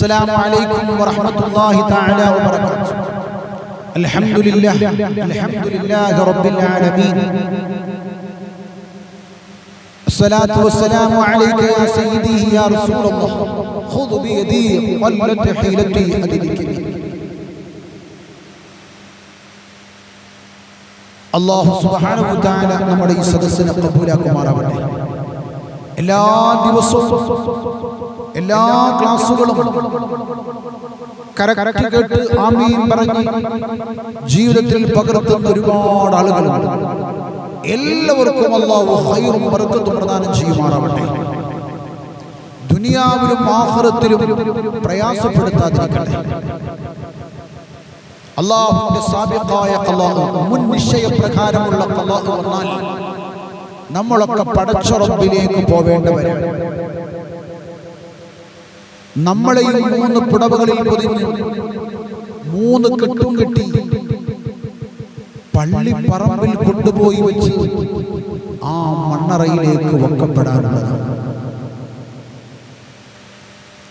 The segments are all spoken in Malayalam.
السلام عليكم ورحمة الله تعالى وبركاته الحمد لله الحمد لله رب العالمين الصلاة والسلام عليك يا سيدي يا رسول الله خذ بيدي قلت حيلتي أدركني അള്ളാഹു സുബ്ഹാനഹു തആല നമ്മുടെ ഈ സദസ്സിനെ കബൂലാക്കുമാറാവട്ടെ എല്ലാ ദിവസവും എല്ലാ ക്ലാസ്സുകളും കരക്കര കേട്ട് ആമീൻ പറഞ്ഞ് ജീവിതത്തിൽ പകർത്തുന്ന ഒരുപാട് ആളുകളുണ്ട് എല്ലാവർക്കും അള്ളാഹു ഹൈറും ബർക്കത്തും പ്രദാനം ചെയ്യുമാറാവട്ടെ. ദുനിയാവിലും ആഖിറത്തിലും പ്രയാസപ്പെടുത്താതിരിക്കട്ടെ. അള്ളാഹുവിന്റെ സാബിത്തായ കലാഹു മുൻ നിശ്ചയ പ്രകാരമുള്ള ഖലാഹ് വന്നാൽ നമ്മളൊക്കെ പടച്ച റബ്ബിലേക്ക് പോവേണ്ടവരാണ് നമ്മളെയും മൂന്ന് പുടവകളിൽ പൊതിഞ്ഞ് മൂന്ന് കെട്ടും കെട്ടി പള്ളി പറമ്പിൽ കൊണ്ടുപോയി വെച്ച് ആ മണ്ണറയിലേക്ക് വെക്കപ്പെടാനുള്ളതാണ്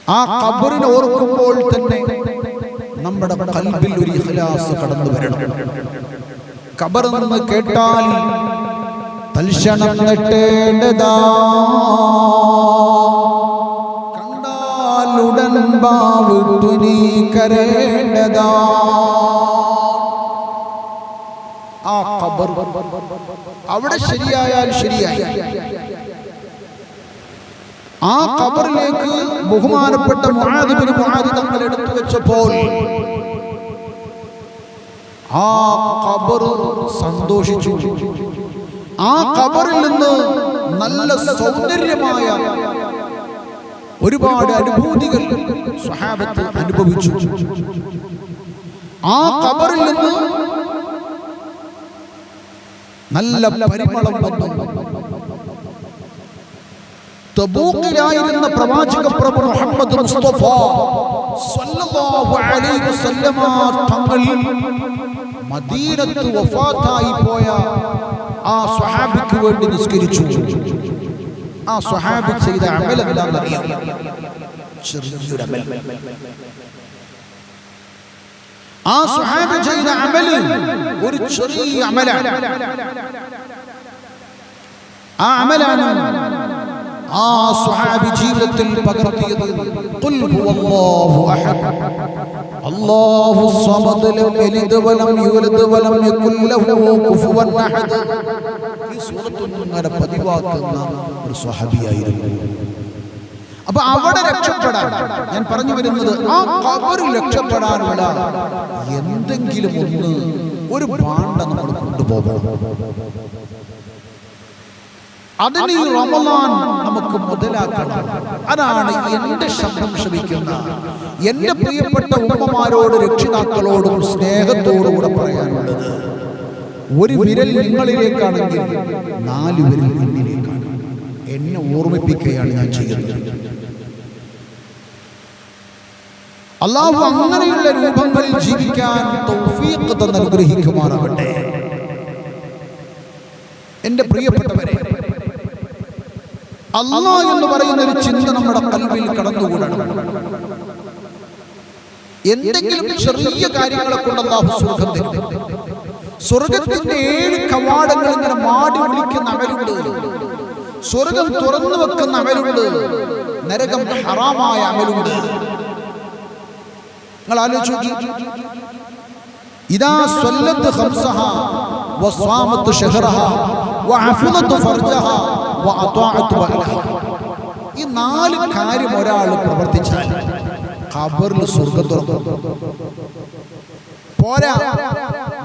ആ കബറിനെ ഓർക്കുമ്പോൾ തന്നെ നമ്മുടെ കൽബിൽ ഒരു ഇഹ്ലാസ് കടന്നു വരണം. കബർ നിന്ന് കേട്ടാൽ തൽക്ഷണം നെട്ടേണ്ടതാ നീ കരേണ്ടതാ. ആ അവിടെ ശരിയായാൽ ശരിയായി. ആ ഖബറിലേക്ക് ബഹുമാനപ്പെട്ട മുആദിബിന് മഹാദി തങ്ങൾ എടുത്തു വെച്ചപ്പോൾ ആ ഖബർ സന്തോഷിച്ചു. ആ ഖബറിൽ നിന്ന് നല്ല സൗന്ദര്യമായ ഒരുപാട് അനുഭൂതികൾ സ്വഹാബത്ത് അനുഭവിച്ചു. ആ കബറിൽ നിന്ന് നല്ല പരിമളം വന്നു. തബൂക്കിലായിരുന്ന പ്രവാചക പ്രഭു മുഹമ്മദ് മുസ്തഫ സല്ലല്ലാഹു അലൈഹി വസല്ലമ തങ്ങൾ മദീനത്ത് വഫാത്തായി പോയ ആ സ്വഹാബിക്ക് വേണ്ടി നിസ്കരിച്ചു. ആ സ്വഹാബി ചെയ്ത അമൽ എന്താണെന്നറിയാം ചെറിയൊരു അമൽ ആ സ്വഹാബി ചെയ്ത അമൽ ഒരു ചെറിയ അമലാണ് ആ അമലാണ് ആ സ്വഹാബി ജീവിതത്തിൽ പകർത്തിയത്. അല്ലാഹു സമദ് ലം യലിദ് വലം യൂലദ് വലം യകുൽ ലഹു കുഫുവൻ അഹദ്. ഈ സൂറത്തുൽ ഇങ്ങനെ പതിവാക്കുന്ന ഒരു സ്വഹബിയായിരുന്നു. അപ്പൊ അവിടെ രക്ഷപ്പെടാൻ ഞാൻ പറഞ്ഞു വരുന്നത് ആ കബറിൽ രക്ഷപ്പെടാനുള്ള എന്തെങ്കിലും ഒന്ന് ഒരു പാണ്ട നമ്മൾ കൊണ്ടുപോകണം. അതിന് റമലാൻ നമുക്ക് മുതലാക്കണം. അതാണ് എന്റെ ശബ്ദം ശ്രമിക്കുന്ന എന്റെ പ്രിയപ്പെട്ട ഉമ്മമാരോട് രക്ഷിതാക്കളോടും സ്നേഹത്തോടും കൂടെ പറയാനുള്ളത്. ഒരു വിരൽ നിങ്ങളിലേക്കാണെങ്കിൽ നാല് വിരൽ എന്നിലേക്കാണ്. എന്നെ ഓർമ്മിപ്പിക്കുകയാണ് ഞാൻ ചെയ്യുന്നത്. അള്ളാഹു അങ്ങനെയുള്ള രൂപങ്ങളിൽ ജീവിക്കാൻ തൗഫീഖ് തന്ന് അനുഗ്രഹിക്കുമാറാവട്ടെ എന്റെ പ്രിയപ്പെട്ടവരെ അള്ളാ എന്ന് പറയുന്ന ഒരു ചിന്ത നമ്മുടെ കൽവിൽ കടന്നുകൂടണം. എന്തെങ്കിലും ചെറിയ കാര്യങ്ങളെ കൊണ്ട് അള്ളാഹു സ്വർഗം തരും. സ്വർഗത്തിന്റെ ഏഴ് കവാടങ്ങൾ ഇങ്ങനെ മാടി വിളിക്കുന്ന അമലുണ്ട്. സ്വർഗം തുറന്നു വെക്കുന്ന അമലുണ്ട്. നരകം ഹറാമായ അമലുണ്ട്. നിങ്ങൾ ആലോചിച്ചു ഇതാ സ്വല്ലത്ത് ഹംസഹ വസ്വാമത്ത് ഷഹറഹ വഅഫുനത്ത് ഫർജഹ വഅതാഅത്ത് ബഅലഹ ഈ നാല് കാര്യം ഒരാൾ പ്രവർത്തിച്ചാൽ ഖബറിൽ സ്വർഗം തുറക്കും. പോരാ.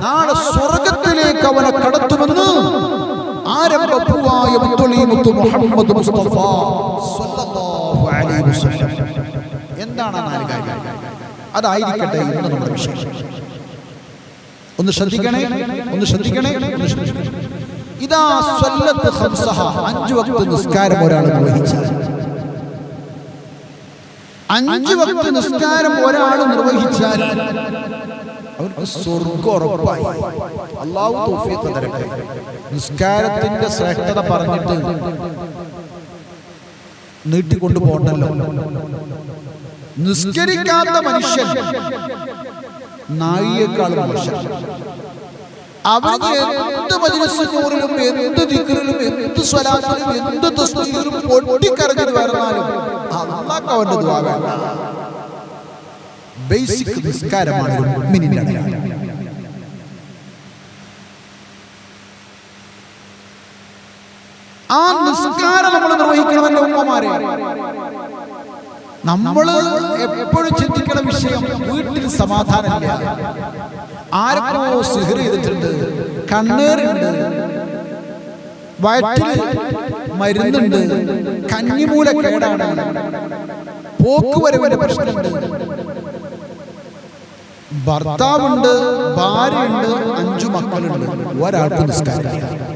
നാളെ സ്വർഗത്തിലേക്ക് അവനെ കടത്തുമെന്ന് ആരംഭപ്പൂവായ മുത്തുളീമുത്ത് മുഹമ്മദ് മുസ്തഫ സ്വല്ലല്ലാഹു അലൈഹി വസല്ലം. എന്താണ് നാല് അതായിരിക്കട്ടെ ഇന്ന് നമ്മുടെ വിഷയം. ഒന്ന് ശ്രദ്ധിക്കണേ ഒന്ന് ശ്രദ്ധിക്കണേ ഒന്ന് ശ്രദ്ധിക്കണേ. ഇതാ സ്വല്ലത്ത് ഖംസഹ അഞ്ചു വക്ത നിസ്കാരം ഒരാൾ നിർവഹിച്ചാൽ. അഞ്ചു വക്ത നിസ്കാരം ഒരാൾ നിർവഹിച്ചാൽ അവർക്ക് സ്വർഗം ഉറപ്പായി. തൗഫീഖ് തരട്ടെ. നിസ്കാരത്തിന്റെ ശ്രേഷ്ഠത പറഞ്ഞിട്ട് നീട്ടിക്കൊണ്ടു പോകണ്ടല്ലോ. നിസ്കരിക്കാത്ത മനുഷ്യൻ നായിയേക്കാൾ മനുഷ്യൻ അവന് എന്ത് മജിലിസിനൂറിലും എന്ത് ദിക്കറിലും എന്ത് സ്വലാത്തിലും എന്ത് തസ്തിയിലും പൊട്ടിക്കരഞ്ഞു വരുന്നാലും അള്ളാഹ് അവന്റെ ദുആ വേണ്ട. ബേസിക് നിസ്കാരമാണ് ഒരു മുഅ്മിനിന്റെ അടയാളം ആ നിസ്കാരം നമ്മൾ നിർവഹിക്കണമെന്റെ ഉമ്മമാരെ. നമ്മൾ എപ്പോഴും ചിന്തിക്കുന്ന വിഷയം വീട്ടിൽ സമാധാനമില്ല. ആരൊക്കെ സിഹർ ചെയ്തിട്ടുണ്ട് കണ്ണേറുണ്ട്. വയറ്റിൽ മരുന്നുണ്ട്. കഞ്ഞിമൂല കേടാണ്. പോക്കുവരവിന്റെ പ്രശ്നമുണ്ട്. ഭർത്താവുണ്ട് ഭാര്യയുണ്ട് അഞ്ചു മക്കളുണ്ട്. ഒരാൾക്ക് നിസ്കാരം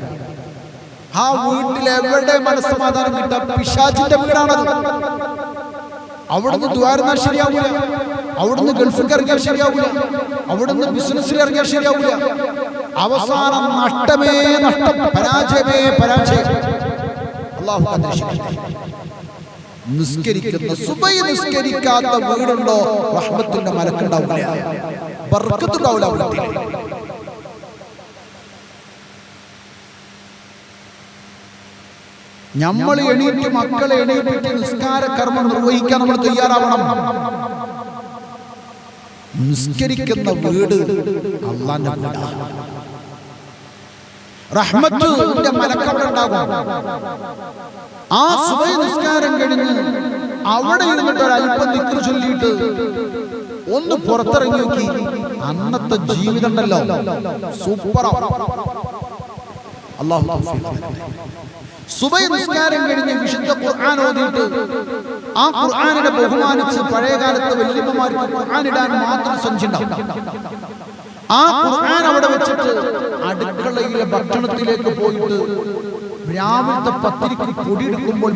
ആ വീട്ടിൽ എവിടെ മനസ്സമാധാനം കിട്ടാം? പിശാചിന്റെ വീടാണത്. അവിടുന്ന് ദ്വാരന്നാൽ ശരിയാവൂല. അവിടുന്ന് ഗൾഫിൽ ഇറങ്ങിയാൽ ശരിയാവൂല. അവിടുന്ന് ബിസിനസ്സിൽ ഇറങ്ങിയാൽ ശരിയാവൂല. അവസാനം നഷ്ടമേ നഷ്ടം പരാജയമേ പരാജയം. അള്ളാഹു. നിസ്കരിക്കുന്ന സുബൈ നിസ്കരിക്കാത്ത വീടുണ്ടോ? റഹ്മത്തിന്റെ മലക്കുണ്ടാവില്ല. ബർക്കത്തുണ്ടാവില്ല വീട്ടിൽ നമ്മൾ എണീറ്റ് മക്കളെ എണീറ്റിട്ട് നിസ്കാര കർമ്മം നിർവഹിക്കാൻ നമ്മൾ തയ്യാറാവണം. നിസ്കരിക്കുന്ന വീട് അള്ളാന്റെ റഹ്മത്തിന്റെ മലക്കവിടെ ഉണ്ടാകും. ആ സുബൈ നിസ്കാരം കഴിഞ്ഞ് അവിടെ ഇരുന്നിട്ട് ഒരു അല്പം നിക്കർ ചൊല്ലിയിട്ട് ഒന്ന് പുറത്തിറങ്ങി നോക്കി. അന്നത്തെ ജീവിതം ഉണ്ടല്ലോ. സൂപ്പർ അള്ളാഹു. സുബൈ നിസ്കാരം കഴിഞ്ഞ് വിശുദ്ധ ഖുർആൻ ഓതിയിട്ട് ആ ഖുർആനിനെ ബഹുമാനിച്ച് പഴയകാലത്ത് വല്യമ്മമാർക്ക് ഖുർആൻ ഇടാൻ മാത്രം സഞ്ചിണ്ടാവും ആ ഖുർആൻ അവിടെ വെച്ചിട്ട് അടുക്കളയിലെ ഭക്ഷണത്തിലേക്ക് പോയിട്ട് രാവിലത്തെ പത്തിരിക്ക് പൊടി എടുക്കുമ്പോൾ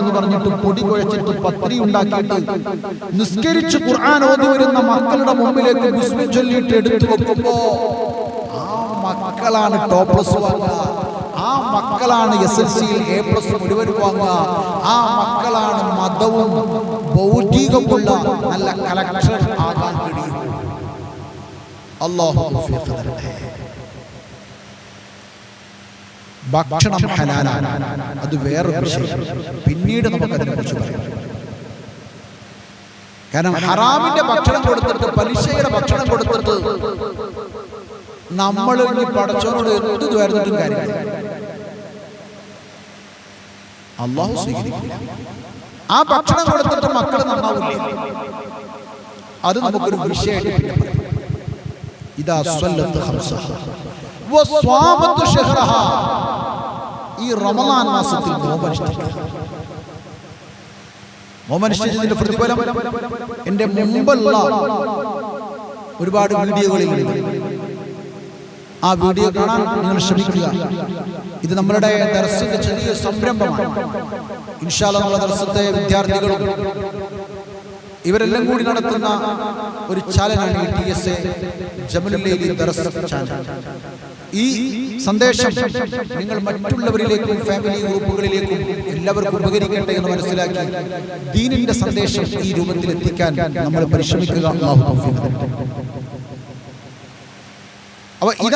എന്ന് പറഞ്ഞിട്ട് പൊടി കുഴച്ചിട്ട് പത്തിരി ഉണ്ടാക്കിയിട്ട് നിസ്കരിച്ച് ഖുർആൻ ഓതി വരുന്ന മക്കളുടെ മുമ്പിലേക്ക് ചൊല്ലിയിട്ട് എടുത്തു വെക്കുമ്പോ ആ മക്കളാണ് ടോപ്ലസ് പ്ലസ് വാങ്ങുക. ആ മക്കളാണ് എസ് എൽ സിയിൽ എ പ്ലസ് മുഴുവൻ വാങ്ങുക. ആ മക്കളാണ് മതവും ഭൗതികമുള്ള നല്ല കലക്ഷൻ ആകാൻ കഴിയും. അള്ളാഹു തരട്ടെ. ഭക്ഷണം ഹലാലാണ്. അത് വിഷയം. പിന്നീട് നമുക്ക് അതിനെ കുറിച്ച് പറയാം. കാരണം ഹറാമിന്റെ ഭക്ഷണം കൊടുത്തിട്ട് പലിശയുടെ ഭക്ഷണം കൊടുത്തിട്ട് നമ്മൾ ഈ പടച്ചവനോട് എന്ത് ദ്വാരത്തിട്ടും കാര്യമില്ല. അള്ളാഹു സ്വീകരിക്കില്ല. ആ ഭക്ഷണം കൊടുത്തിട്ട് മക്കൾ നന്നാവില്ല? അത് നമുക്കൊരു വിഷയമായിട്ട് ഇതാ സ്വല്ലത്ത് ഷഹ്റഹ ഈ റമളാൻ മാസത്തിൽ നോമ്പനുഷ്ഠിക്കുക നോമ്പനുഷ്ഠിച്ചതിന്റെ പ്രതിഫലം എന്റെ മുമ്പുള്ള ഒരുപാട് വീഡിയോകളിൽ ആ വീഡിയോ കാണാൻ നിങ്ങൾ ശ്രമിക്കുക. ഇത് നമ്മളുടെ ദർശന്റെ ചെറിയ സംരംഭമാണ്. ഇൻഷാല നമ്മുടെ ദർശത്തെ വിദ്യാർത്ഥികളും ഇവരെല്ലാം കൂടി നടത്തുന്ന ഒരു ചാനലാണ് ടി എസ് എ ജമലുല്ലേലി ദർസ് ചാനൽ. ഈ സന്ദേശം നിങ്ങൾ മറ്റുള്ളവരിലേക്കും ഫാമിലി ഗ്രൂപ്പുകളിലേക്കും എല്ലാവർക്കും ഉപകരിക്കട്ടെ എന്ന് മനസ്സിലാക്കി ദീനിന്റെ സന്ദേശം ഈ രൂപത്തിൽ എത്തിക്കാൻ നമ്മൾ പരിശ്രമിക്കുക. അവളുടെ.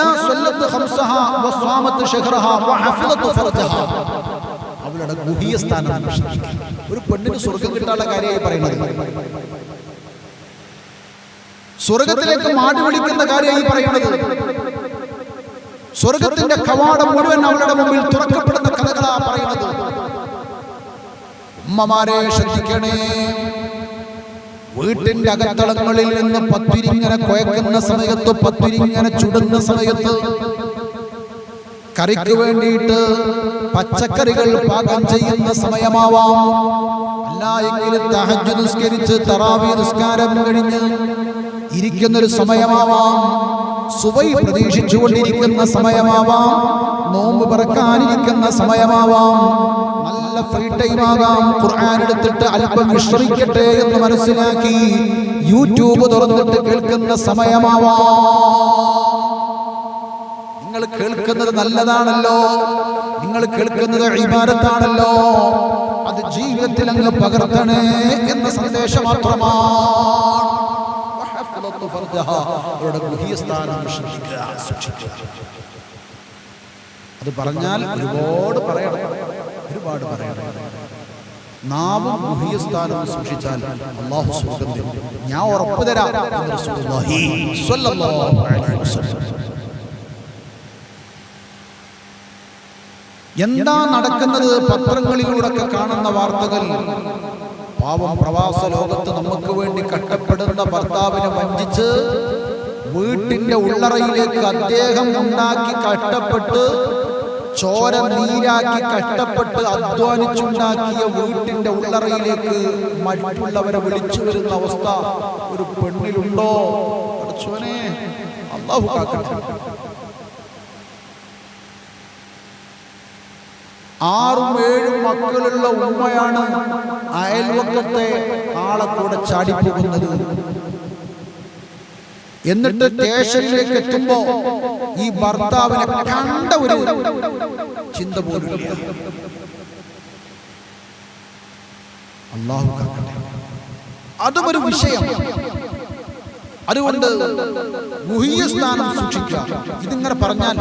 ഒരു പെണ്ണിന് സ്വർഗം കിട്ടാനുള്ള കാര്യമായി പറയുന്നത് സ്വർഗത്തിലേക്ക് മാടി വിളിക്കുന്ന കാര്യമായി പറയുന്നത് സ്വർഗത്തിന്റെ കവാടം മുഴുവൻ അവരുടെ മുമ്പിൽ തുറക്കപ്പെടുന്ന കഥകളാ പറയുന്നത്. ഉമ്മമാരെ ശ്രദ്ധിക്കണേ. വീട്ടിന്റെ അകത്തളങ്ങളിൽ നിന്ന് പത്തിരിങ്ങനെ കുഴക്കുന്ന സമയത്ത് പത്തിരിങ്ങനെ ചുടുന്ന സമയത്ത് കറിക്ക് വേണ്ടിയിട്ട് പച്ചക്കറികൾ പാകം ചെയ്യുന്ന സമയമാവാം. അല്ല എങ്കിലും തഹജ്ജുദ് നിസ്കരിച്ച് തറാവി നിസ്കാരം കഴിഞ്ഞ് ഇരിക്കുന്നൊരു സമയമാവാം. സുബൈ പ്രതീക്ഷിച്ചുകൊണ്ടിരിക്കുന്ന സമയമാവാം. നോമ്പ് പറക്കാനിരിക്കുന്ന സമയമാവാം. നല്ല ഫ്രീ ടൈം ആകാം. ഖുർആൻ എടുത്തിട്ട് അല്പം വിശ്രമിക്കട്ടെ എന്ന് മനസ്സിലാക്കി യൂട്യൂബ് തുറന്നിട്ട് കേൾക്കുന്ന സമയമാവാം. നിങ്ങൾ കേൾക്കുന്നത് നല്ലതാണല്ലോ. നിങ്ങൾ കേൾക്കുന്നത് ഇബാദത്താണല്ലോ. അത് ജീവിതത്തിൽ അങ്ങ് പകർത്തണേ എന്ന സന്ദേശം മാത്രമാണ്. അവരുടെ ഗുഹ്യസ്ഥാനം സൂക്ഷിക്കുക. അത് പറഞ്ഞാൽ ഒരുപാട് പറയണം ഒരുപാട് പറയണം. നാവും ഗുഹ്യസ്ഥാനവും സൂക്ഷിച്ചാൽ അള്ളാഹു തരും. ഞാൻ ഉറപ്പ് തരാം. എന്താ നടക്കുന്നത്? പത്രങ്ങളിലൂടെ കാണുന്ന വാർത്തകൾ പാവം പ്രവാസ ലോകത്ത് നമുക്ക് വേണ്ടി കഷ്ടപ്പെടുന്ന ഭർത്താവിനെ വഞ്ചിച്ച് വീട്ടിന്റെ ഉള്ളറയിലേക്ക് അദ്ദേഹം ഉണ്ടാക്കി കഷ്ടപ്പെട്ട് ചോര നീരാക്കി കഷ്ടപ്പെട്ട് അധ്വാനിച്ചുണ്ടാക്കിയ വീട്ടിന്റെ ഉള്ളറയിലേക്ക് മറ്റുള്ളവരെ വിളിച്ചു വരുന്ന അവസ്ഥ ഒരു പെണ്ണിലുണ്ടോ? അള്ളാഹു കാക്കട്ടെ. ആറും ഏഴും മക്കളുള്ള ഉമ്മയാണ് അയൽവക്കത്തെ ആളെ കൂടെ ചാടിപ്പോകുന്നത്. എന്നിട്ട് സ്റ്റേഷനിലേക്ക് എത്തുമ്പോ ഈ ഭർത്താവിനെ കണ്ട ഒരു ചിന്ത പോലും അള്ളാഹു അതും ഒരു വിഷയം. അതുകൊണ്ട് ഗുഹ്യ സ്ഥാനം സൂക്ഷിക്കുക. ഇതിങ്ങനെ പറഞ്ഞാൽ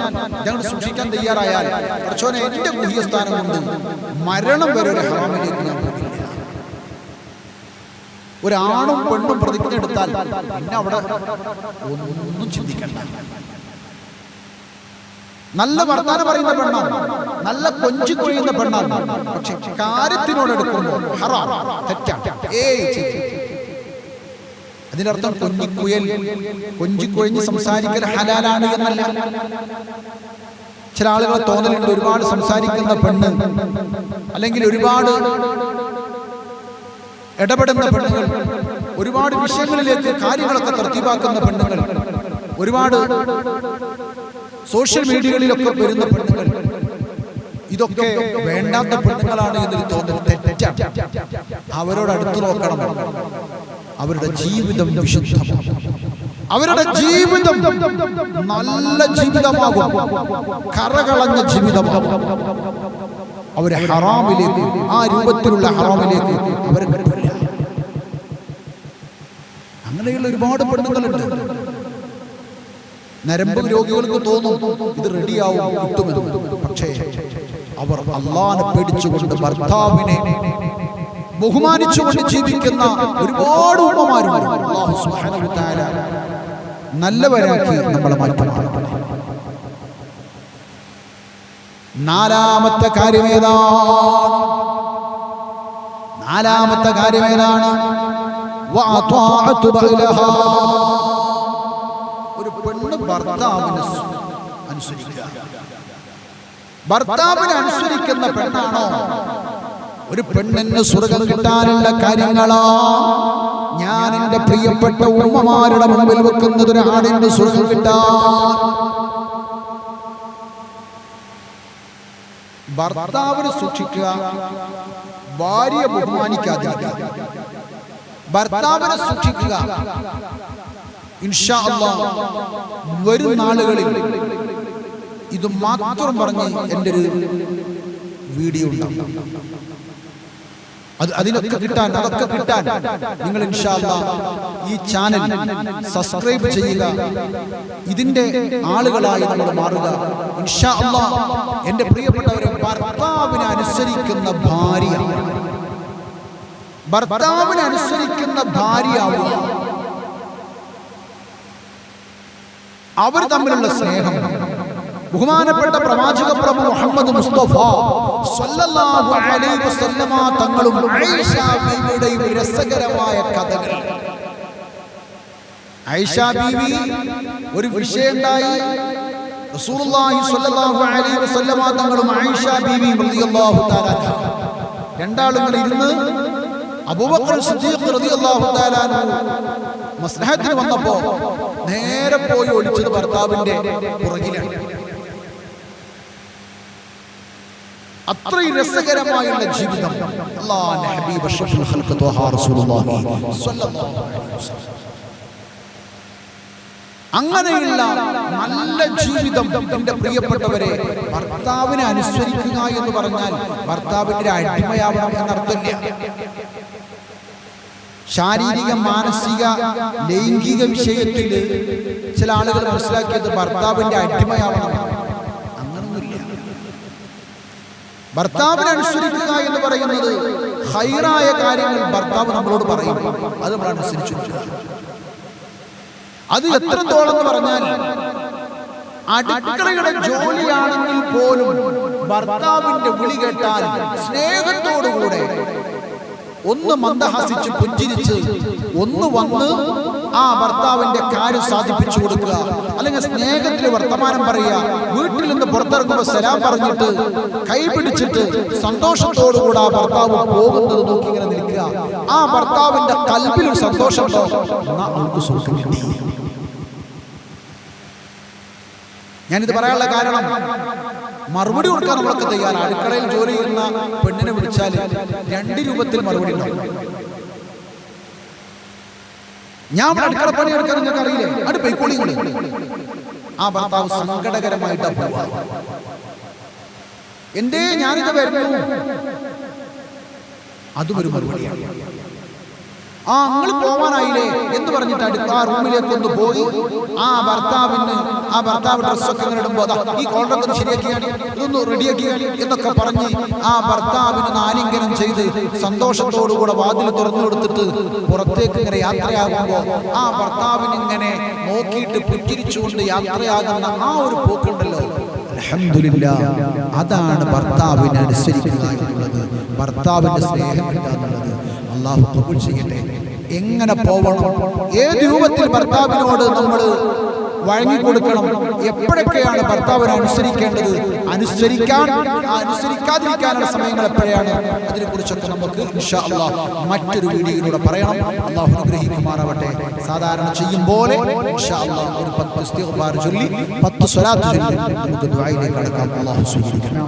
ഞങ്ങൾ സൂക്ഷിക്കാൻ തയ്യാറായാൽ കുറച്ചോനെ എന്റെ ഗുഹ്യ സ്ഥാനം കൊണ്ട് മരണം വരെ ഒരു ഹറാമിലേക്ക് ഞാൻ പോകില്ല. ഒരാണും പെണ്ണും പ്രതിജ്ഞ എടുത്താൽ പിന്നെ അവിടെ ഒന്നും ചിന്തിക്കണ്ട. നല്ല വർത്താനം പറയുന്ന പെണ്ണാണ് നല്ല കൊഞ്ചു കൊഴിയുന്ന പെണ്ണാണ് പക്ഷെ കാര്യത്തിനോട് എടുക്കുമ്പോൾ ഹറാം തെറ്റാണ്. ഏയ് അർത്ഥം കൊഞ്ചിക്കുയൽ കൊഞ്ചിക്കുഴഞ്ഞ് സംസാരിക്കൽ ഹലാലാണ് എന്നല്ല. ചില ആളുകൾ തോന്നലുണ്ട് ഒരുപാട് സംസാരിക്കുന്ന പെണ്ണ് അല്ലെങ്കിൽ ഒരുപാട് ഇടപെടുന്ന പെണ്ണുങ്ങൾ ഒരുപാട് വിഷയങ്ങളിലേക്ക് കാര്യങ്ങളൊക്കെ തൃപ്തിവാക്കുന്ന പെണ്ണുങ്ങൾ ഒരുപാട് സോഷ്യൽ മീഡിയകളിലൊക്കെ വരുന്ന പെണ്ണുങ്ങൾ. ഇതൊക്കെ വേണ്ടാത്ത പെണ്ണുങ്ങളാണ് എന്നൊരു തോന്നൽ തെറ്റാണ് അവരോട് അടുത്ത് നോക്കണം. അവരുടെ ജീവിതം വിശുദ്ധമാണ് അവരുടെ ജീവിതം നല്ല ജീവിതമാകും. കറകളഞ്ഞ ജീവിതമാകും. അവരെ ഹറാമിലേക്ക് ആ രൂപത്തിലുള്ള ഹറാമിലേക്ക് അവർ കിട്ടില്ല അങ്ങനെയുള്ള ഒരുപാട് പെണ്ണുങ്ങളുണ്ട്. നരമ്പ് രോഗികൾക്ക് തോന്നും ഇത് റെഡിയാവും കിട്ടുമെന്ന്. പക്ഷേ അവർ അള്ളാനെ പേടിച്ചുകൊണ്ട് ഭർത്താവിനെ ബഹുമാനിച്ചുകൊണ്ട് ജീവിക്കുന്ന ഒരുപാട് ഉമ്മമാരുണ്ട്. നല്ലവരാക്കി നമ്മളെ മാറ്റണം നാലാമത്തെ കാര്യം ഏതാണ്? നാലാമത്തെ കാര്യമേതാണ്. ഒരു പെണ്ണ് ഭർത്താവിനെ അനുസരിക്കുക. ഭർത്താവിനെ അനുസരിക്കുന്ന പെണ്ണാണോ? ഒരു പെണ്ണിന് സ്വർഗം കിട്ടാനുള്ള കാര്യങ്ങളാ. ഞാൻ എന്റെ പ്രിയപ്പെട്ട ഉമ്മമാരുടെ മുമ്പിൽ വെക്കുന്നത് ഒരു സ്വർഗം കിട്ടാൻ. ഭർത്താവിനെ സൂക്ഷിക്കുക ഭാര്യ ബഹുമാനിക്കാതിരിക്കുക ഭർത്താവിനെ സൂക്ഷിക്കുക. ഇൻഷാ വരും നാളുകളിൽ ഇത് മാത്രം പറഞ്ഞ് എന്റെ ഒരു വീഡിയോ ഉണ്ടാവും അത് അതിനൊക്കെ കിട്ടാൻ അതൊക്കെ കിട്ടാൻ. നിങ്ങൾ ഇൻഷാ അല്ലാഹ് ഈ ചാനൽ സബ്സ്ക്രൈബ് ചെയ്യുക. ഇതിന്റെ ആളുകളായി നമ്മൾ മാറുക. ഇൻഷാ അല്ലാഹ് എന്റെ പ്രിയപ്പെട്ടവരെ ഭർത്താവിനെ അനുസരിക്കുന്ന ഭാര്യ ഭർത്താവിനെ അനുസരിക്കുന്ന ഭാര്യ അവർ തമ്മിലുള്ള സ്നേഹം. ബഹുമാനപ്പെട്ട പ്രവാചക പ്രഭു മുഹമ്മദ് മുസ്തഫ സ്വല്ലല്ലാഹു അലൈഹി വസല്ലമ തങ്ങളും ആയിഷ രസകരമായ കഥകൾ. ആയിഷ ബീവി ഒരു വിഷയമുണ്ടായി. റസൂലുള്ളാഹി സ്വല്ലല്ലാഹു അലൈഹി വസല്ലമ തങ്ങളും ആയിഷ ബീവി തആല അൻഹ. രണ്ടാളും ഇരുന്ന് അബൂബക്കർ സിദ്ദീഖ് റളിയല്ലാഹു തആല അൻഹു മസ്ലഹത്തിന് വന്നപ്പോ നേരെ പോയി ഒളിച്ചത് ഭർത്താവിന്റെ പുറകിലാണ്. അത്രയും രസകരമായുള്ള ജീവിതം. അങ്ങനെയുള്ള നല്ല ജീവിതം എന്റെ പ്രിയപ്പെട്ടവരെ ഭർത്താവിനെ അനുസരിക്കുക എന്ന് പറഞ്ഞാൽ ഭർത്താവിന്റെ അടിമയാവണം എന്നർത്ഥമില്ല. ശാരീരിക മാനസിക ലൈംഗിക വിഷയത്തിൽ ചില ആളുകൾ മനസ്സിലാക്കിയത് ഭർത്താവിന്റെ അടിമയാവണം. ഭർത്താവിനെ അനുസരിക്കുക എന്ന് പറയുന്നത് ഹൈറായ കാര്യങ്ങൾ ഭർത്താവ് നമ്മളോട് പറയും. അത് നമ്മൾ അനുസരിച്ചു അത് എത്രത്തോളം എന്ന് പറഞ്ഞാൽ അടുക്കളയുടെ ജോലിയാണെങ്കിൽ പോലും ഭർത്താവിന്റെ വിളി കേട്ടാൽ സ്നേഹത്തോടുകൂടെ ഒന്ന് മന്ദഹസിച്ച് പുഞ്ചിരിച്ച് ഒന്ന് വന്ന് ആ ഭർത്താവിന്റെ കാര്യം സാധിപ്പിച്ചു കൊടുക്കുക. അല്ലെങ്കിൽ സ്നേഹത്തിൽ വർത്തമാനം പറയുക. വീട്ടിൽ നിന്ന് പുറത്തിറങ്ങുമ്പോൾ സലാം പറഞ്ഞിട്ട് കൈ പിടിച്ചിട്ട് സന്തോഷത്തോടുകൂടെ ആ ഭർത്താവ് പോകുന്നത് നോക്കി ഇങ്ങനെ നിൽക്കുക. ആ ഭർത്താവിന്റെ കൽബിൽ ഒരു സന്തോഷമുണ്ടോ എന്നാ ഞാനിത് പറയാനുള്ള കാരണം മറുപടി കൊടുക്കാൻ നമ്മളൊക്കെ തയ്യാറാണ്. അടുക്കളയിൽ ജോലി ചെയ്യുന്ന പെണ്ണിനെ വിളിച്ചാൽ രണ്ട് രൂപത്തിൽ മറുപടി ഉണ്ടാവും. ഞാൻ അടുക്കള പണി എടുക്കാൻ നിങ്ങൾക്ക് അറിയില്ലേ? അത് കൂടി ആ ഭർത്താവ് സങ്കടകരമായിട്ട് എന്തേ ഞാനിത് വരുന്നു? അതും ഒരു മറുപടിയാണ്. ആ നിങ്ങൾ പോവാനായില്ലേ എന്ന് പറഞ്ഞിട്ട് അടുത്ത ആ റൂമിലേക്ക് ഒന്ന് പോയി. ആ ഭർത്താവിന് ആ ഭർത്താവ് ഡ്രസ്സൊക്കെ ഇങ്ങനെ ഇടുമ്പോ അതാ ഈ ഒന്ന് ശരിയാക്കിയാണ് ഇതൊന്ന് റെഡിയാക്കിയാണ് എന്നൊക്കെ പറഞ്ഞ് ആ ഭർത്താവിന് ആലിംഗനം ചെയ്ത് സന്തോഷത്തോടുകൂടെ വാതിൽ തുറന്നു കൊടുത്തിട്ട് പുറത്തേക്ക് ഇങ്ങനെ യാത്രയാകുമ്പോൾ ആ ഭർത്താവിന് ഇങ്ങനെ നോക്കിയിട്ട് പുഞ്ചിരിച്ചുകൊണ്ട് യാത്രയാകുന്ന ആ ഒരു പോക്കുണ്ടല്ലോ. അൽഹംദുലില്ലാ അതാണ് ഭർത്താവിനെ അനുസരിക്കുക എന്നുള്ളത്. ഭർത്താവിന്റെ സ്നേഹം കിട്ടുക എന്നുള്ളത്. അള്ളാഹു കബൂൽ ചെയ്യട്ടെ. എങ്ങനെ പോവണം? ഏത് രൂപത്തിൽ ഭർത്താവിനോട് നമ്മൾ വഴങ്ങിക്കൊടുക്കണം? എപ്പോഴൊക്കെയാണ് ഭർത്താവിനെ അനുസരിക്കേണ്ടത്? അനുസരിക്കാൻ അനുസരിക്കാതിരിക്കാനുള്ള സമയങ്ങൾ എപ്പോഴാണ്? അതിനെ കുറിച്ചൊക്കെ നമുക്ക് മറ്റൊരു വീഡിയോയിലൂടെ പറയണം. അള്ളാഹു അനുഗ്രഹിക്കുമാറാവട്ടെ. സാധാരണ ചെയ്യും പോലെ ഒരു പത്ത് ചൊല്ലി പത്ത് സ്വലാത്ത് ചൊല്ലി നമുക്ക് ദ്വായിലേക്ക് കടക്കാം. അള്ളാഹു സ്വീകരിക്കണം.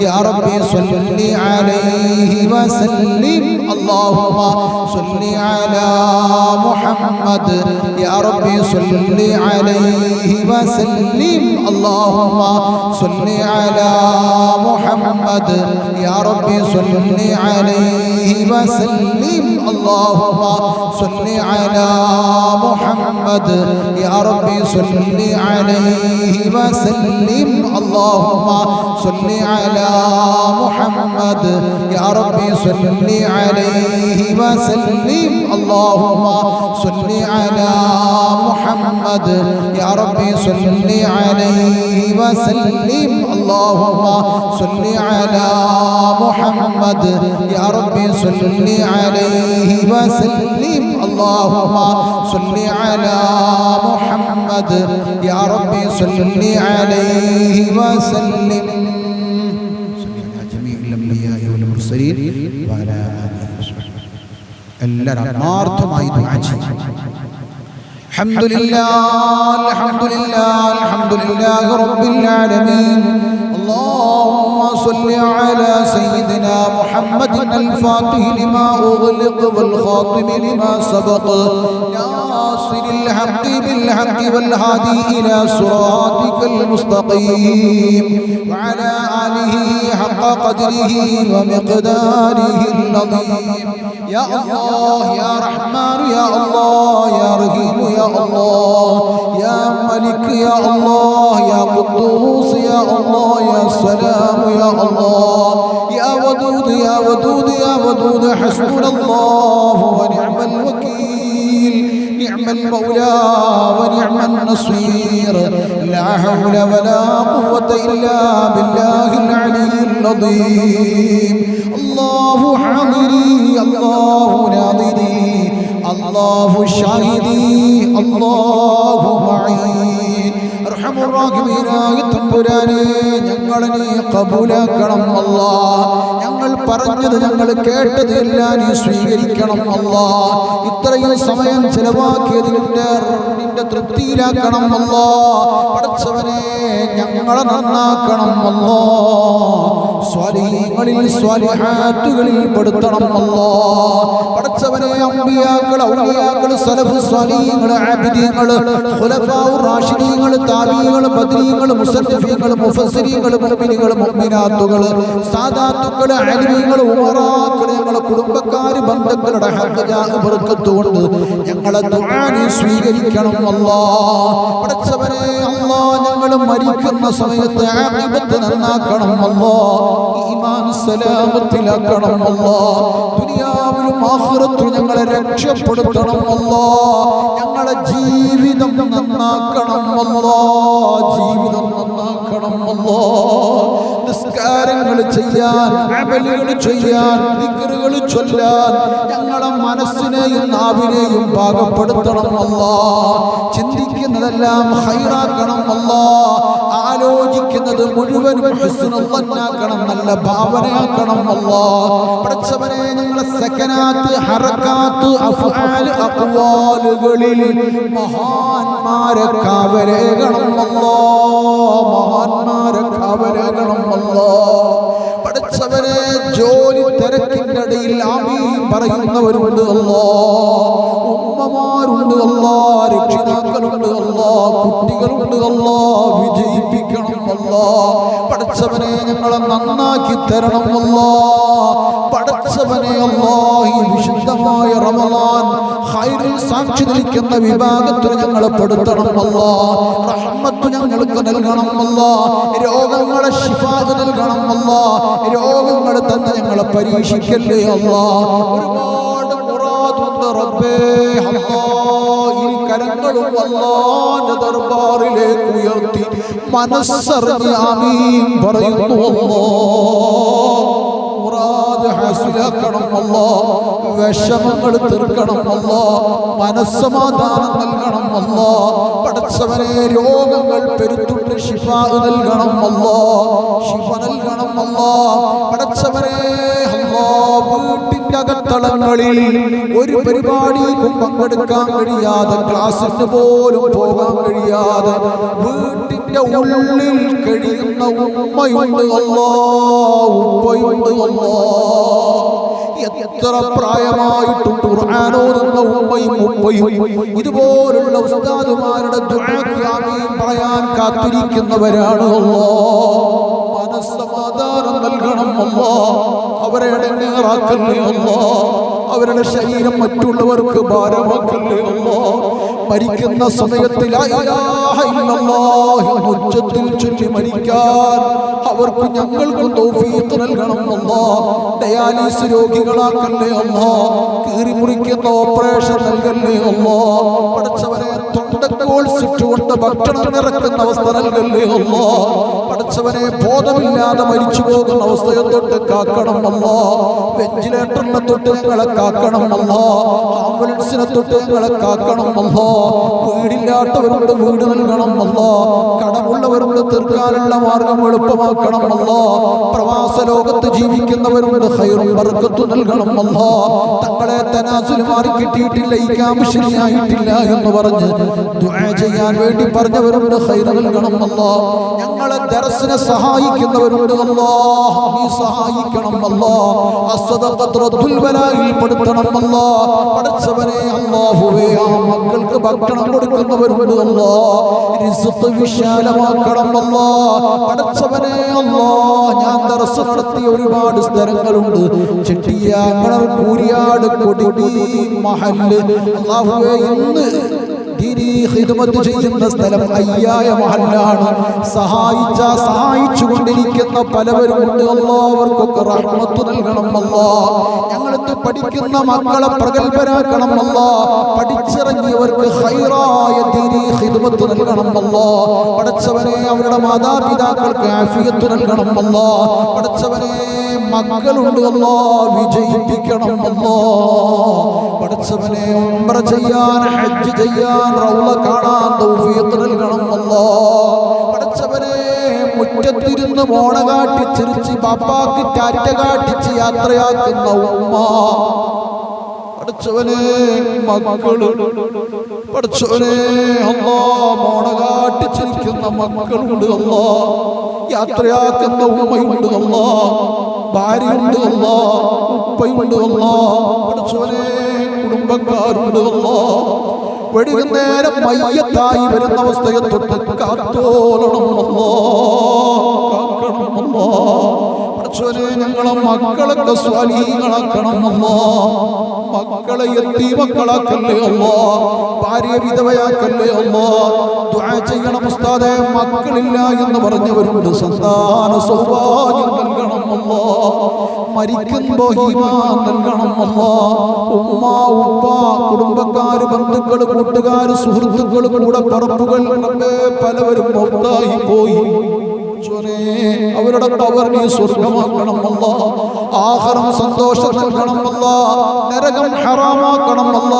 يا ربي صل عليه وسلم. اللهم صل على محمد. يا ربي صل عليه وسلم. اللهم صل على محمد يا ربي صل عليه وسلم. اللهم صل على محمد يا ربي صل عليه وسلم. اللهم صل على محمد يا ربي صل عليه وسلم. اللهم صل على محمد يا ربي صل عليه وسلم. اللهم صل على محمد يا ربي صل عليه وسلم اللهم صل على محمد يا ربي صل عليه وسلم صل على جميع الانبياء والمرسلين وعلى اله وصحبه എല്ലാവരും ആത്മാർത്ഥമായി ദുആ ചെയ്യും الحمد لله الحمد لله الحمد لله رب العالمين اللهم صل على سيدنا محمد الفاتح لما أغلق والخاتم لما سبق ناصر الحق بالحق والهادي إلى صراطك المستقيم. وعلى آله حق قدره ومقداره العظيم. يا الله يا رحمن يا الله يا رحيم يا الله يا ملك يا الله يا قدوس يا الله يا سلام يا الله. يا ودود يا ودود يا ودود حسبنا الله ونعم الوكيل. المولى ونعم النصير لا حول ولا قوة إلا بالله العلي العظيم الله حاضري الله ناظري الله شاهدي الله معي ഞങ്ങളെ നീ കബൂലാക്കണം ഞങ്ങൾ പറഞ്ഞത് ഞങ്ങൾ കേട്ടത് എല്ലാം നീ സ്വീകരിക്കണം അല്ല. ഇത്രയും സമയം ചെലവാക്കിയതിന്റെ നിന്റെ തൃപ്തിയിലാക്കണം അല്ല. പഠിച്ചവനെ ഞങ്ങളെ നന്നാക്കണം അല്ല. സ്വാലിഹീങ്ങളിൽ സ്വാലിഹാത്തുകളിൽ പെടുത്തണം അല്ല. പഠിച്ചവനെ അമ്പിയാക്കൾ ഔലിയാക്കൾ സലഫ് സ്വാലിഹീങ്ങൾ സ്വലഭാവ് ഖുലഫാഉ റാഷിദീങ്ങൾ താബീങ്ങൾ ബദ്രീങ്ങളും മുസന്നിഫീങ്ങൾ മുഫസ്സിരീങ്ങളും മുഅ്മിനീങ്ങൾ മുഅ്മിനാത്തുകൾ സാദാത്തുക്കൾ അലിമീങ്ങൾ ഉമറാക്കൾ ഞങ്ങളെ കുടുംബക്കാർ ബന്ധങ്ങളുടെ ഹഖ് ബർക്കത്തുകൊണ്ട് ബർക്കത്ത് കൊണ്ട് ഞങ്ങളെ ദുആനി സ്വീകരിക്കണം. അല്ലാ പടച്ചവനെ അല്ലാ ഞങ്ങൾ മരിക്കുന്ന സമയത്ത് ആഖിബത്ത് നന്നാക്കണം. അല്ലാ ഈമാൻ സലാമത്തിലാക്കണം. അല്ലാ ദുനിയാവിലും ആഖിറത്തിലും ഞങ്ങളെ രക്ഷപ്പെടുത്തണം അല്ലോ. ഞങ്ങളെ ജീവിതം നന്നാക്കണം അല്ലോ. ജീവിതം നന്നാക്കണം അല്ലാ. നിസ്കാരങ്ങൾ ചെയ്യാൻ അമലുകൾ ചെയ്യാൻ ദിക്റുകൾ ചൊല്ലാൻ ഞങ്ങളെ മനസ്സിനെയും നാവിനെയും പാകപ്പെടുത്തണം അല്ലാ. ചിന്തിക്കുന്നതെല്ലാം ഹൈറാക്കണം അല്ലാ. ആലോചിക്കുന്നത് മുഴുവനും ഹുസ്നുള്ളാക്കണം നല്ല ഭാവനയാക്കണം അല്ലാ. പഠിച്ചവനെ ഞങ്ങളെ സെക്കനാത്ത് ഹറക്കാത്ത് അഫ്ആൽ അഖ്വാലുകളിൽ മഹാന്മാരെ കാവലേകണം അല്ലാ. മഹാന്മാരെ കാവലേകണം അല്ലാ. പഠിച്ചവനെ ജോലി തിരക്കിന്റെ ഇടയിൽ ആമീൻ പറയുന്നവരുണ്ട് അല്ലോ. ഉമ്മമാരുണ്ട് അല്ലോ രക്ഷിതാക്കളുണ്ട് അല്ലോ കുട്ടികളുണ്ട് അല്ലോ വിജയിപ്പിക്കണം അല്ലോ. പഠിച്ചവനെ ഞങ്ങളെ നന്നാക്കി തരണം അല്ലോ. പഠിച്ചവനെ അല്ലാ അല്ലാഹി വിശുദ്ധമായ റമളാൻ ഹൈറിൽ സാക്ഷി നിൽക്കുന്ന വിഭാഗത്തിൽ ഞങ്ങളെ പെടുത്തണം അല്ലാ റഹ്മത്ത് ഞങ്ങൾക്ക് നൽകണം അല്ലാ രോഗങ്ങളെ ശിഫാദ് നൽകണം അല്ലാ രോഗങ്ങളെ തന്നെ ഞങ്ങളെ പരീക്ഷിക്കല്ലേ അല്ല ഒരുപാട് മുറാദുണ്ട് റബ്ബേ. ഈ കരങ്ങളും അല്ലാന്റെ ദർബാറിലേക്ക് ഉയർത്തി മനസ്സറിഞ്ഞ് ആമീൻ പറയുന്നു അല്ലാ മുറാദ് അല്ലോ. അല്ലാ വിഷമങ്ങൾ തീർക്കണം അല്ലോ. മനസ്സമാധാനം നൽകണം അല്ലോ. പഠിച്ചവരെ രോഗങ്ങൾ പെരുത്തുണ്ട് ശിഫ നൽകണം അല്ലോ. ശിഫ നൽകണം അല്ലോ. വീട്ടിന്റെ അകത്തളങ്ങളിൽ ഒരു പരിപാടി പങ്കെടുക്കാൻ കഴിയാതെ ക്ലാസ്സിന് പോലും പോകാൻ കഴിയാതെ വീട്ടിന്റെ ഉള്ളിൽ കഴിയുന്ന ഉമ്മയുണ്ട് അല്ലോ ഉപ്പയുണ്ട് അല്ലാ എത്ര പ്രായമായിട്ടും ഖുർആാനോതുന്ന ഉമ്മയും ഉപ്പയും ഇതുപോലുള്ള ഉസ്താദുമാരുടെ ദുരാഗ്രാമിയും പറയാൻ കാത്തിരിക്കുന്നവരാണ് അല്ലാ മനസ്സമാധാനം നൽകണം അല്ലോ അവരെ ഇടങ്ങേറാക്കല്ലേ അല്ലോ അവരുടെ ശരീരം മറ്റുള്ളവർക്ക് ഭാരമാക്കല്ലേ അല്ലാ മരിക്കുന്ന സമയത്ത് ലാ ഇലാഹ ഇല്ലല്ലാഹ് ഉച്ചത്തിൽ ചൊല്ലി മരിക്കാൻ അവർക്ക് ഞങ്ങൾക്ക് തൗഫീഖ് നൽകണം അല്ലാ. ഡയാലിസ് രോഗികളാക്കല്ലേ അല്ലാ. കീറി മുറിക്കുന്ന ഓപ്പറേഷൻ നൽകല്ലേ അല്ലാ. പഠിച്ചവരെ തൊണ്ടക്കോൾ ചുറ്റുകൊണ്ട് ഭക്ഷണം നിറക്കുന്ന അവസ്ഥ നൽകല്ലേ അല്ലാ. പഠിച്ചവനെ ബോധമില്ലാതെ മരിച്ചു പോകുന്ന അവസ്ഥയെ തൊട്ട് കാക്കണം വെന്റിലേറ്ററിനെ തൊട്ട് ഞങ്ങളെ കാക്കണം ആംബുലൻസിനെ തൊട്ട് ഞങ്ങളെ കാക്കണം അല്ലാ. വീടില്ലാത്തവരുണ്ട് വീട് നൽകണം അല്ലാ. കടമുള്ളവരുണ്ട് തീർക്കാനുള്ള മാർഗം എളുപ്പമാക്കണം പ്രവാസ ലോകത്ത് ജീവിക്കുന്നവരുണ്ട്. ഹൈറും ബർക്കത്തും നൽകണം തങ്ങളെ തനാസിന് മാറി കിട്ടിയിട്ടില്ല. ഈ കാമ ശരിയായിട്ടില്ല എന്ന് പറഞ്ഞ് ചെയ്യാൻ വേണ്ടി പറഞ്ഞവരുണ്ട്. ഹൈറ് നൽകണം ഞങ്ങളെ ദർസിനെ സഹായിക്കുന്നവരുണ്ട് അല്ലാ. നീ സഹായിക്കണം അല്ലാ അസ്സദഖത്ത് റദ്ദുൽ ബലായിൽ അല്ലാഹുവേ ആ മക്കൾക്ക് ഭക്ഷണം കൊടുക്കുന്നവരുണ്ട് അല്ലാ. റിസ്ഖ് വിശാലമാക്കണം അല്ലാ പടച്ചവനെ അല്ലാ. ഞാൻ ദർസ് നടത്തിയ ഒരുപാട് സ്ഥലങ്ങളുണ്ട്. ചെട്ടിയാങ്ങണർ കൂരിയാട് കൊടി മഹല്ല്. അല്ലാഹുവേ ഇന്ന് ദീനീ ഖിദ്മത്ത് ചെയ്യുന്ന സ്ഥലം അയ്യായ മഹല്ലാണ്. സഹായിച്ച സഹായിച്ചു കൊണ്ടിരിക്കുന്ന പലവരുമുണ്ട് എല്ലാവർക്കൊക്കെ റഹ്മത്ത് നൽകണം അല്ലാ. ഞങ്ങൾക്ക് പഠിക്കുന്ന മക്കളെ പ്രഗത്ഭരാക്കണം അല്ലാ. പഠിച്ചിറങ്ങിയവർക്ക് ഹൈറായ ദീനീ ഖിദ്മത്ത് നൽകണം അല്ലാ. പഠിച്ചവനെ അവരുടെ മാതാപിതാക്കൾക്ക് ആഫിയത്ത് നൽകണം അല്ലാ. പഠിച്ചവനെ മക്കളുണ്ട് അല്ലോ വിജയിപ്പിക്കണം അല്ലോ. പഠിച്ചവനെ ഉംറ ചെയ്യാൻ ഹജ്ജ് ചെയ്യാൻ റൗള കാണാൻ തൗഫീഖ് നൽകണം അല്ലോ. പഠിച്ചവനെ മുറ്റത്തിരുന്ന് മോണ കാട്ടി ചിരിച്ച് ബാപ്പാക്ക് ടാറ്റ കാട്ടിച്ച് യാത്രയാക്കുന്ന ഉമ്മ. പഠിച്ചവനെ മക്കൾ പഠിച്ചവനെ അല്ലാ മോണ കാട്ടി ചിരിക്കുന്ന മക്കളുണ്ട് അല്ലാ. യാത്രയാക്കുന്ന ഉമ്മയുണ്ട് അല്ലാ. ഭാര്യയുണ്ട് അല്ലാ. ഉപ്പയുണ്ട് അല്ലാ. പഠിച്ചവനെ കുടുംബക്കാരുണ്ട് അല്ലാ. വെടികുന്നേരം മയ്യത്തായി വരുന്ന അവസ്ഥയെ തൊട്ട് കാത്തോലണം അല്ലോ. അല്ലാ പഠിച്ചവനെ ഞങ്ങളെ മക്കളൊക്കെ സ്വാലീകളാക്കണം മക്കളെ എത്തി മക്കളാക്കല്ലേ അമ്മോ ഭാര്യ വിധവയാക്കല്ലേ അമ്മോ ദുആ ചെയ്യണം ഉസ്താദെ മക്കളില്ല എന്ന് പറഞ്ഞവരുണ്ട്. സന്താന സൗഭാഗ്യം നൽകണം അല്ലാ. മരിക്കുമ്പോ ഈമാൻ നൽകണം അല്ലാ. ഉമ്മ ഉപ്പ കുടുംബക്കാര് ബന്ധുക്കൾ കൂട്ടുകാർ സുഹൃത്തുക്കൾ കൂടെ പറപ്പുകൾ പലവരും പോയി. ചോനെ അവരുടെ കവർ നീ സ്വർഗമാക്കണം അല്ല ആഹാരം സന്തോഷം നൽകണം അല്ല നരകം ഹറാമാക്കണം അല്ല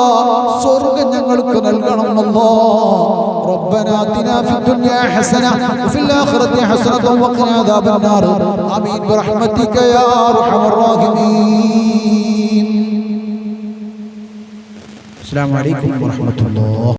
സ്വർഗം ഞങ്ങൾക്ക് നൽകണം അല്ല ربنا آتنا في الدنيا حسنة وفي الآخرة حسنة وقنا عذاب النار آمين برحمتك يا أرحم الراحمين السلام عليكم ورحمة الله